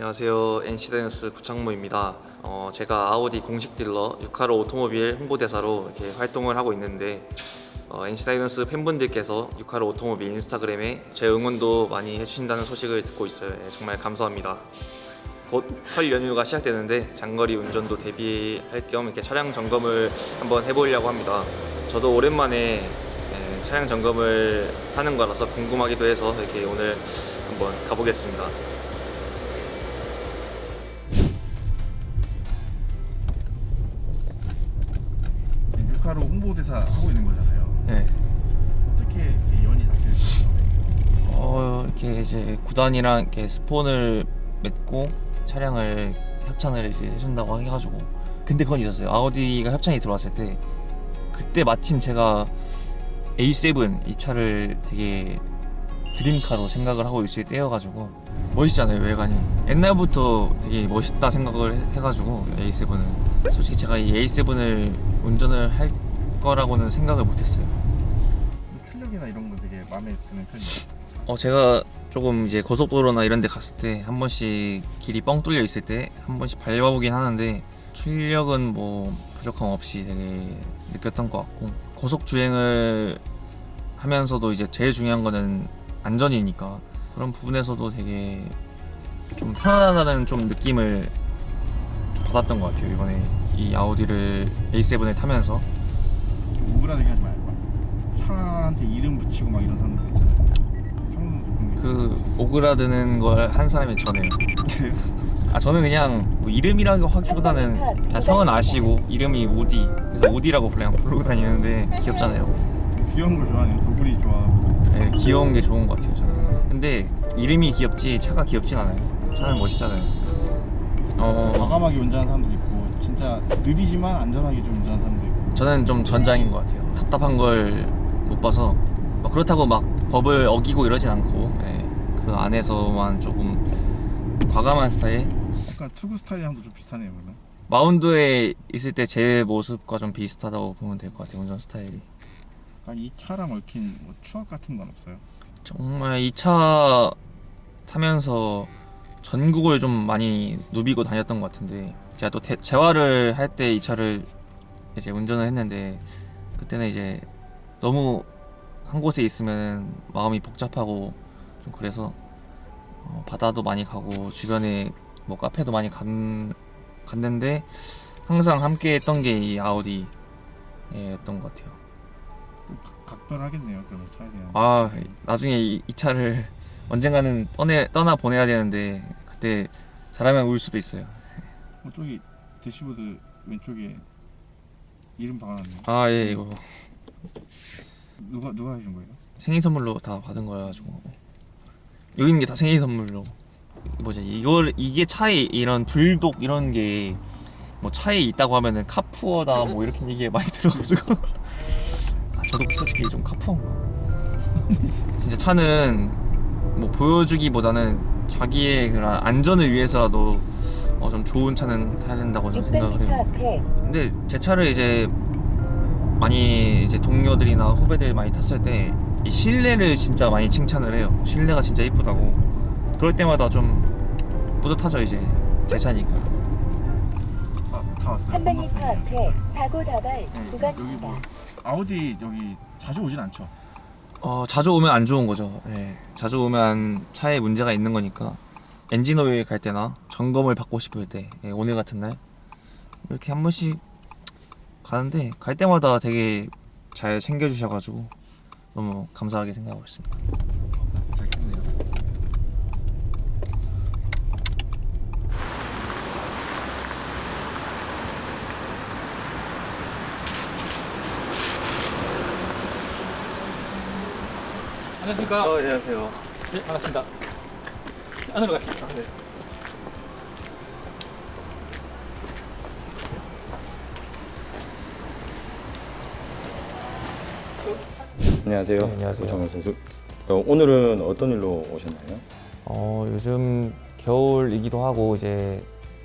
안녕하세요. NC 다이너스 구창모입니다. 어, 제가 아우디 공식 딜러 6하로 오토모빌 홍보대사로 이렇게 활동을 하고 있는데 어, NC 다이너스 팬분들께서 6하로 오토모빌 인스타그램에 제 응원도 많이 해주신다는 소식을 듣고 있어요. 예, 정말 감사합니다. 곧 설 연휴가 시작되는데 장거리 운전도 대비할 겸 이렇게 차량 점검을 한번 해보려고 합니다. 저도 오랜만에 예, 차량 점검을 하는 거라서 궁금하기도 해서 이렇게 오늘 한번 가보겠습니다. 홍보대사 하고 있는 거잖아요. 네. 어떻게 이 연이 닿게 됐어요? 어 이렇게 이제 구단이랑 이렇게 스폰을 맺고 차량을 협찬을 이제 해준다고 해가지고 근데 그건 있었어요 아우디가 협찬이 들어왔을 때 그때 마침 제가 A7 이 차를 되게 드림카로 생각을 하고 있을 때여가지고 멋있잖아요 외관이 옛날부터 되게 멋있다 생각을 해- 해가지고 A7은 솔직히 제가 이 A7을 운전을 할 거라고는 생각을 못했어요. 출력이나 이런 거 되게 마음에 드는 편이에요. 어 제가 조금 이제 고속도로나 이런 데 갔을 때 한 번씩 길이 뻥 뚫려 있을 때 한 번씩 밟아보긴 하는데 출력은 뭐 부족함 없이 되게 느꼈던 것 같고 고속 주행을 하면서도 이제 제일 중요한 거는 안전이니까 그런 부분에서도 되게 좀 편안하다는 좀 느낌을 좀 받았던 것 같아요. 이번에 이 아우디를 A7을 타면서 좀 오그라들게 하지 말고 차한테 이름 붙이고 막 이런 사람들 있잖아요. 그 오그라드는 걸 한 사람이 저네요 아 저는 그냥 뭐 이름이라고 하기보다는 그냥 성은 아시고 이름이 우디 그래서 우디라고 그냥 부르고 다니는데 귀엽잖아요 귀여운 걸 좋아하네요. 도구리 좋아하고. 네, 귀여운 게 좋은 것 같아요 저는 근데 이름이 귀엽지 차가 귀엽진 않아요 차는 멋있잖아요 어 과감하게 운전하는 사람도 있고 진짜 느리지만 안전하게 좀 운전하는 사람도. 저는 좀 전장인 것 같아요 답답한 걸 못 봐서 막 그렇다고 막 법을 어기고 이러진 않고 예, 그 안에서만 조금 과감한 스타일 약간 투구 스타일이랑도 좀 비슷하네요. 그러면. 마운드에 있을 때 제 모습과 좀 비슷하다고 보면 될 것 같아요 운전 스타일이 약간 이 차랑 얽힌 뭐 추억 같은 건 없어요? 정말 이 차 타면서 전국을 좀 많이 누비고 다녔던 것 같은데 제가 또 대- 재활을 할 때 이 차를 이제 운전을 했는데 그때는 이제 너무 한 곳에 있으면 마음이 복잡하고 좀 그래서 어, 바다도 많이 가고 주변에 뭐 카페도 많이 간, 갔는데 항상 함께 했던 게 이 아우디였던 것 같아요. 각별하겠네요. 그러면 차에 대한. 아 나중에 이, 이 차를 언젠가는 떠내 떠나 보내야 되는데 그때 잘하면 울 수도 있어요. 어, 저기 대시보드 왼쪽에 이름 박아놨네요. 아예 이거. 누가 누가 해준 거예요? 생일 선물로 다 받은 거여가지고. 여기 있는 게 다 생일 선물로. 뭐지 이걸 이게 차에 이런 불독 이런 게 뭐 차에 있다고 하면은 카푸어다 뭐 이렇게 얘기 많이 들어가지고. 아 저도 솔직히 좀 카푸어인가 진짜 차는 뭐 보여주기보다는 자기의 그런 안전을 위해서라도 어, 좀 좋은 차는 타야 된다고 저는 생각을 600m 해요. 근데 제 차를 이제 많이 이제 동료들이나 후배들 많이 탔을 때 이 실내를 진짜 많이 칭찬을 해요. 실내가 진짜 이쁘다고. 그럴 때마다 좀 뿌듯하죠 이제 제 차니까. 아, 다 왔어요. 300m 건너편이에요. 앞에 사고 다발 네, 여기 구간입니다. 뭐 아우디 여기 자주 오진 않죠? 어 자주 오면 안 좋은 거죠. 네. 자주 오면 차에 문제가 있는 거니까 엔진 오일 갈 때나 점검을 받고 싶을 때 예, 오늘 같은 날 이렇게 한 번씩 가는데 갈 때마다 되게 잘 챙겨주셔가지고 너무 감사하게 생각하고 있습니다. 안녕하십니까. 어, 안녕하세요. 네, 반갑습니다. 안으로 가십시오. 네. 안녕하세요. 네, 안녕하세요. 정현 선수. 어, 오늘은 어떤 일로 오셨나요? 어, 요즘 겨울이기도 하고 이제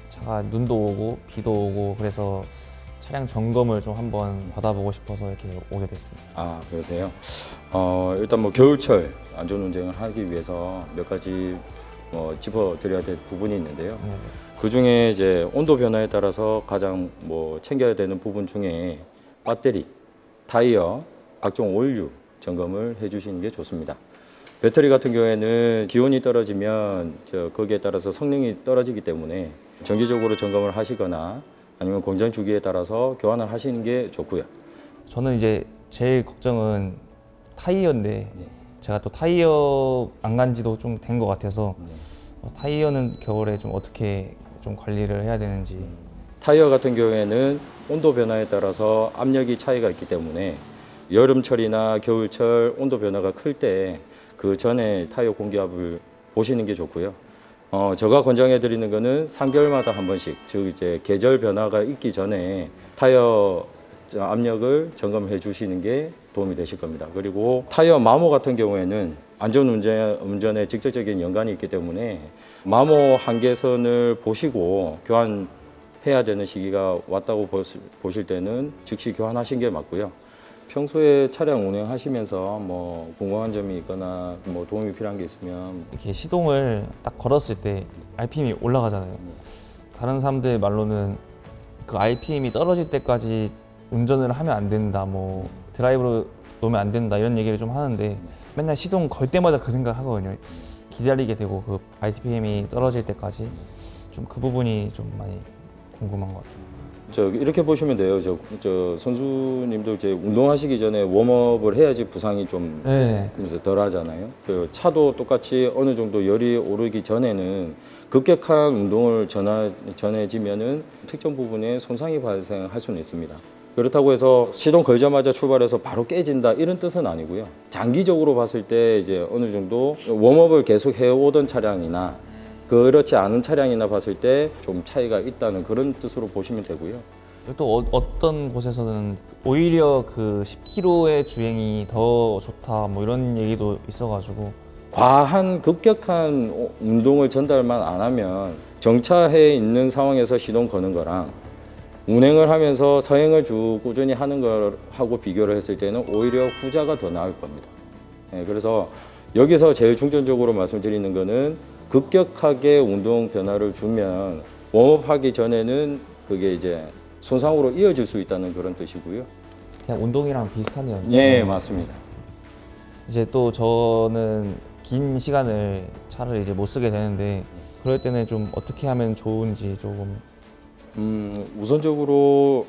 차가 눈도 오고 비도 오고 그래서 차량 점검을 좀 한번 받아보고 싶어서 이렇게 오게 됐습니다. 아 그러세요. 어, 일단 뭐 겨울철 안전 운전을 하기 위해서 몇 가지 뭐 짚어드려야 될 부분이 있는데요. 네. 그 중에 이제 온도 변화에 따라서 가장 뭐 챙겨야 되는 부분 중에 배터리, 타이어, 각종 오일류 점검을 해주시는 게 좋습니다. 배터리 같은 경우에는 기온이 떨어지면 저 거기에 따라서 성능이 떨어지기 때문에 정기적으로 점검을 하시거나 아니면 공장 주기에 따라서 교환을 하시는 게 좋고요. 저는 이제 제일 걱정은 타이어인데 네. 제가 또 타이어 안 간 지도 좀 된 것 같아서 어, 타이어는 겨울에 좀 어떻게 좀 관리를 해야 되는지. 타이어 같은 경우에는 온도 변화에 따라서 압력이 차이가 있기 때문에 여름철이나 겨울철 온도 변화가 클 때 그 전에 타이어 공기압을 보시는 게 좋고요. 어, 제가 권장해 드리는 거는 3개월마다 한 번씩, 즉 이제 계절 변화가 있기 전에 타이어 저 압력을 점검해 주시는 게 도움이 되실 겁니다. 그리고 타이어 마모 같은 경우에는 안전 운전, 운전에 직접적인 연관이 있기 때문에 마모 한계선을 보시고 교환해야 되는 시기가 왔다고 보실 때는 즉시 교환하신 게 맞고요. 평소에 차량 운행하시면서 뭐 궁금한 점이 있거나 뭐 도움이 필요한 게 있으면 이렇게 시동을 딱 걸었을 때 RPM이 올라가잖아요. 다른 사람들 말로는 그 RPM이 떨어질 때까지 운전을 하면 안 된다, 뭐 드라이브로 놓으면 안 된다 이런 얘기를 좀 하는데 맨날 시동 걸 때마다 그 생각 하거든요. 기다리게 되고 그 RPM이 떨어질 때까지 좀 그 부분이 좀 많이 궁금한 것 같아요. 저 이렇게 보시면 돼요. 저, 저 선수님도 이제 운동하시기 전에 웜업을 해야지 부상이 좀 네, 그래서 덜 하잖아요. 그 차도 똑같이 어느 정도 열이 오르기 전에는 급격한 운동을 전하, 전해지면은 특정 부분에 손상이 발생할 수는 있습니다. 그렇다고 해서 시동 걸자마자 출발해서 바로 깨진다 이런 뜻은 아니고요. 장기적으로 봤을 때 이제 어느 정도 웜업을 계속 해오던 차량이나 그렇지 않은 차량이나 봤을 때 좀 차이가 있다는 그런 뜻으로 보시면 되고요. 또 어, 어떤 곳에서는 오히려 그 10km의 주행이 더 좋다 뭐 이런 얘기도 있어가지고 과한 급격한 오- 운동을 전달만 안 하면 정차해 있는 상황에서 시동 거는 거랑 운행을 하면서 서행을 쭉 꾸준히 하는 거하고 비교를 했을 때는 오히려 후자가 더 나을 겁니다. 예, 그래서 여기서 제일 중점적으로 말씀드리는 거는 급격하게 운동 변화를 주면 웜업하기 전에는 그게 이제 손상으로 이어질 수 있다는 그런 뜻이고요. 그냥 운동이랑 비슷하네요. 예, 맞습니다. 이제 또 저는 긴 시간을 차를 이제 못 쓰게 되는데 그럴 때는 좀 어떻게 하면 좋은지 조금 음, 우선적으로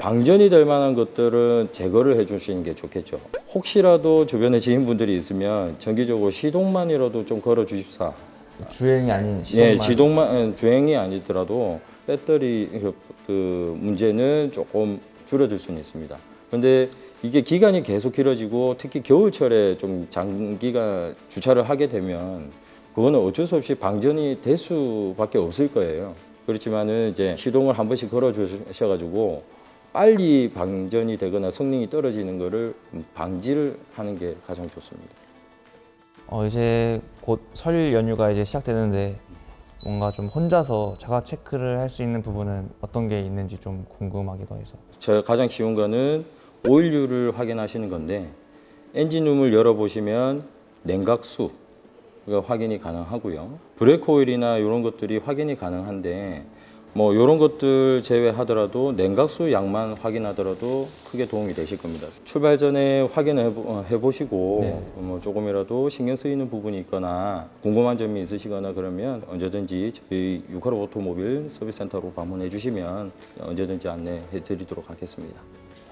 방전이 될 만한 것들은 제거를 해 주시는 게 좋겠죠. 혹시라도 주변에 지인분들이 있으면 정기적으로 시동만이라도 좀 걸어 주십사. 주행이 아닌 시동만 예, 지동만 주행이 아니더라도 배터리 그- 그 문제는 조금 줄어들 수는 있습니다. 근데 이게 기간이 계속 길어지고 특히 겨울철에 좀 장기간 주차를 하게 되면 그거는 어쩔 수 없이 방전이 될 수밖에 없을 거예요. 그렇지만은 이제 시동을 한 번씩 걸어 주셔가지고 빨리 방전이 되거나 성능이 떨어지는 거를 방지를 하는 게 가장 좋습니다. 어 이제 곧 설 연휴가 이제 시작되는데 뭔가 좀 혼자서 자가 체크를 할 수 있는 부분은 어떤 게 있는지 좀 궁금하기도 해서 제가 가장 쉬운 거는 오일류를 확인하시는 건데 엔진룸을 열어보시면 냉각수 가 확인이 가능하고요. 브레이크 오일이나 이런 것들이 확인이 가능한데 뭐 이런 것들 제외하더라도 냉각수 양만 확인하더라도 크게 도움이 되실 겁니다. 출발 전에 확인해 보- 해보시고 네. 뭐 조금이라도 신경 쓰이는 부분이 있거나 궁금한 점이 있으시거나 그러면 언제든지 저희 유카로 오토모빌 서비스 센터로 방문해 주시면 언제든지 안내해 드리도록 하겠습니다.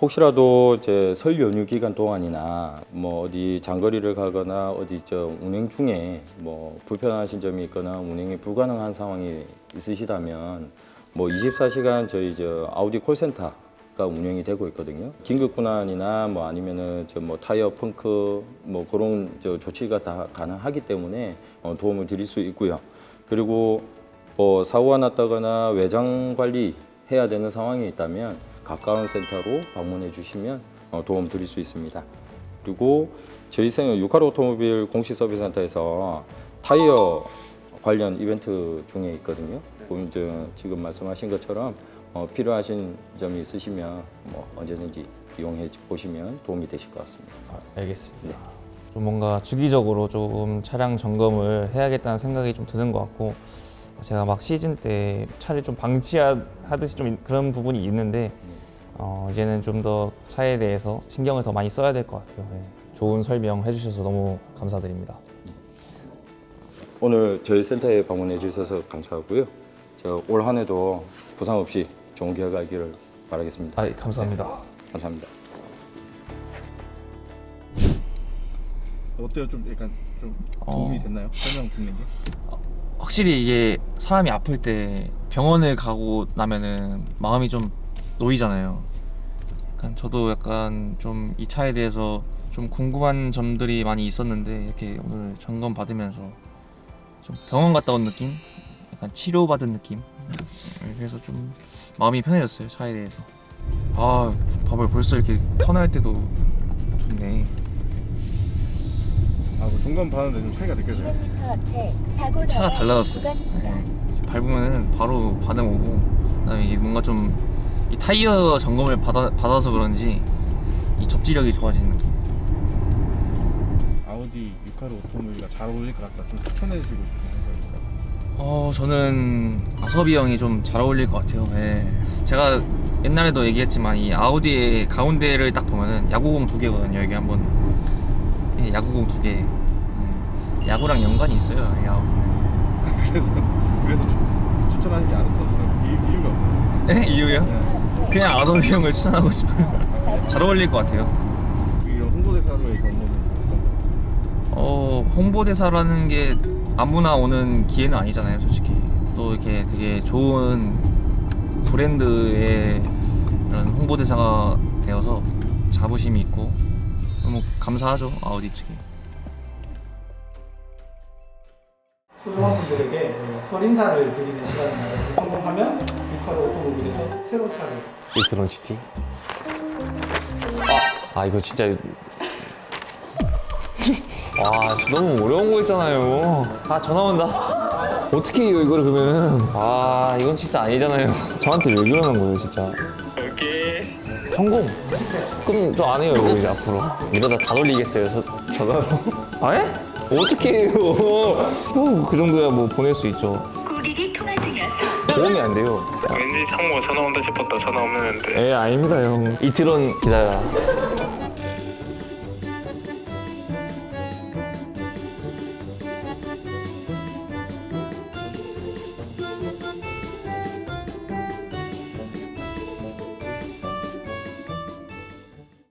혹시라도 이제 설 연휴 기간 동안이나 뭐 어디 장거리를 가거나 어디 저 운행 중에 뭐 불편하신 점이 있거나 운행이 불가능한 상황이 있으시다면 뭐 24시간 저희 저 아우디 콜센터가 운영이 되고 있거든요. 긴급 군환이나 뭐 아니면은 저 뭐 타이어 펑크 뭐 그런 저 조치가 다 가능하기 때문에 어 도움을 드릴 수 있고요. 그리고 뭐 사고가 났다거나 외장 관리 해야 되는 상황이 있다면 가까운 센터로 방문해 주시면 어, 도움 드릴 수 있습니다. 그리고 저희 생 유카로 오토모빌 공식 서비스 센터에서 타이어 관련 이벤트 중에 있거든요. 그럼 이제 지금 말씀하신 것처럼 어, 필요하신 점이 있으시면 뭐 언제든지 이용해 보시면 도움이 되실 것 같습니다. 아, 알겠습니다. 좀 뭔가 주기적으로 좀 차량 점검을 해야겠다는 생각이 좀 드는 것 같고 제가 막 시즌 때 차를 좀 방치하듯이 좀 그런 부분이 있는데 어, 이제는 좀 더 차에 대해서 신경을 더 많이 써야 될 것 같아요. 네. 좋은 설명 해주셔서 너무 감사드립니다. 오늘 저희 센터에 방문해 주셔서 감사하고요. 올한 해도 부상 없이 좋은 결과 있기를 바라겠습니다. 아, 감사합니다. 감사합니다. 어때요? 좀 약간 좀 도움이 어. 됐나요? 설명 듣는 게? 확실히 이게 사람이 아플 때 병원을 가고 나면은 마음이 좀 놓이잖아요. 약간 저도 약간 좀 이 차에 대해서 좀 궁금한 점들이 많이 있었는데 이렇게 오늘 점검 받으면서 좀 병원 갔다 온 느낌, 약간 치료 받은 느낌. 네, 그래서 좀 마음이 편해졌어요 차에 대해서. 아 밥을 벌써 이렇게 턴할 때도 좋네. 아, 뭐 점검 받는데 좀 차이가 느껴져요? 차가 달라졌어요. 네. 밟으면은 바로 반응 오고 그다음에 이게 뭔가 좀 이 타이어 점검을 받아, 받아서 그런지 이 접지력이 좋아지는 느낌. 아우디 6카로 오토모빌가 잘 어울릴 것 같다. 좀 추천해 주고 싶은 생각입니다. 어 저는 아섭이 형이 좀 잘 어울릴 것 같아요. 예. 제가 옛날에도 얘기했지만 이 아우디의 가운데를 딱 보면은 야구공 두 개거든요. 여기 한번 예, 야구공 두 개. 음, 야구랑 연관이 있어요. 이 아우디는. 그래서 그래서 추- 추천하는 게 이유, 이유가 없어요. 예? 이유요? 네. 그냥 아섭이 형을 추천하고 싶어요. 잘 어울릴 것 같아요. 이런 홍보대사로의 경우는 어떤가요? 어 홍보대사라는 게 아무나 오는 기회는 아니잖아요 솔직히 또 이렇게 되게 좋은 브랜드의 이런 홍보대사가 되어서 자부심이 있고 너무 감사하죠 아우디 측에 소중한 분들에게 저희가 설 인사를 드리는 시간입니다. 성공하면 유카로 오토모빌에서 이트론 GT 아, 아 이거 진짜. 와 너무 어려운 거 있잖아요. 아 전화 온다. 어떻게 해요 이거를 그러면 아 이건 진짜 아니잖아요. 저한테 왜 그러는 거예요 진짜? 오케이 성공. 그럼 저 안 해요 이거 이제 앞으로. 이러다 다 돌리겠어요 저, 전화로 아 예? 어떻게 해요? 어, 그 정도야 뭐 보낼 수 있죠. 고객이 통화 중이어서 도움이 안 돼요 왠지 상무 전화 온다 싶었다. 전화 없는데. 에 아닙니다 형. 이틀은 기다려